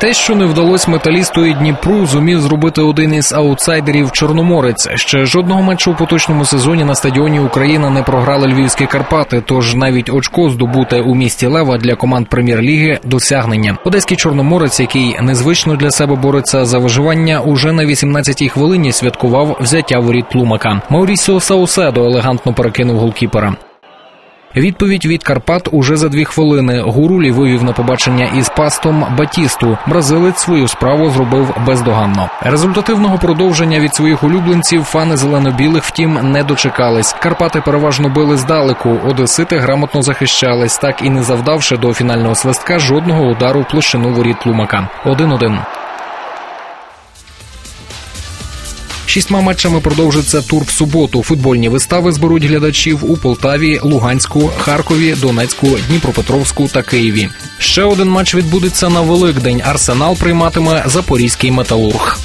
Те, що не вдалося металісту і Дніпру, зумів зробити один із аутсайдерів Чорноморець. Ще жодного матчу у поточному сезоні на стадіоні Україна не програли львівські Карпати. Тож навіть очко здобуте у місті Лева для команд прем'єр-ліги досягнення. Одеський Чорноморець, який незвично для себе бореться за виживання, уже на 18-й хвилині святкував взяття воріт Тлумака. Маурісіо Сауседо елегантно перекинув голкіпера. Відповідь від Карпат уже за дві хвилини. Гурулі вивів на побачення із пастом Батісту. Бразилець свою справу зробив бездоганно. Результативного продовження від своїх улюбленців фани зелено-білих, втім, не дочекались. Карпати переважно били здалеку. Одесити грамотно захищались, так і не завдавши до фінального свистка жодного удару в площину воріт Лумака. 1-1. Шістьма матчами продовжиться тур в суботу. Футбольні вистави зберуть глядачів у Полтаві, Луганську, Харкові, Донецьку, Дніпропетровську та Києві. Ще один матч відбудеться на Великдень. Арсенал прийматиме Запорізький металург.